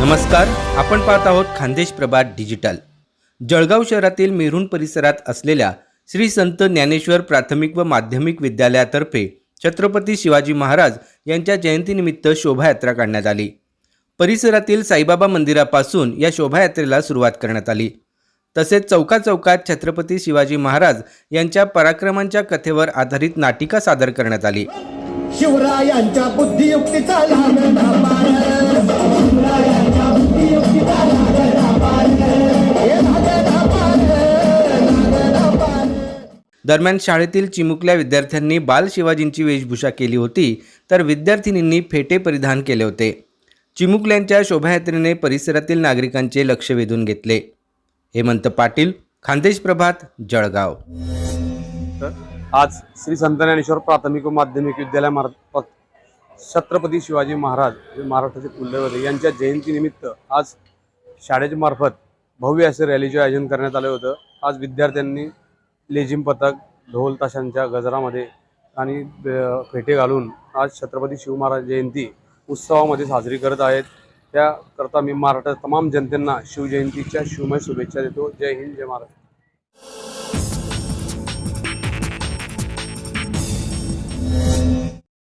नमस्कार आपण पाहत आहोत खानदेश प्रभात डिजिटल. जळगाव शहरातील मेरून परिसरात असलेल्या श्री संत ज्ञानेश्वर प्राथमिक व माध्यमिक विद्यालयातर्फे छत्रपती शिवाजी महाराज यांच्या जयंतीनिमित्त शोभायात्रा काढण्यात आली. परिसरातील साईबाबा मंदिरापासून या शोभायात्रेला सुरुवात करण्यात आली. तसेच चौका चौकात छत्रपती शिवाजी महाराज यांच्या पराक्रमांच्या कथेवर आधारित नाटिका सादर करण्यात आली. शिवरायांच्या बुद्धियुक्तीचा दरम्यान शाळेतील चिमुकल्या विद्यार्थ्यांनी बाल शिवाजींची वेशभूषा केली होती तर विद्यार्थिनींनी फेटे परिधान केले होते. चिमुकल्यांच्या शोभायात्रेने परिसरातील नागरिकांचे लक्ष वेधून घेतले. हेमंत पाटील खानदेश प्रभात जळगाव. आज श्री संत ज्ञानेश्वर प्राथमिक व माध्यमिक विद्यालय छत्रपती शिवाजी महाराज हे महाराष्ट्राचे कुलदैवत यांच्या जयंतीनिमित्त आज शाळेच्या मार्फत भव्य असे रॅलीचे आयोजन करण्यात आलं होतं. आज विद्यार्थ्यांनी लेझिम पथक ढोल ताशांच्या गजरामध्ये आणि फेटे घालून आज छत्रपती शिवमहाराज जयंती उत्सवामध्ये साजरी करत आहेत. त्याकरता मी महाराष्ट्रात तमाम जनतेंना शिवजयंतीच्या शिवमय शुभेच्छा देतो. जय हिंद जय महाराष्ट्र.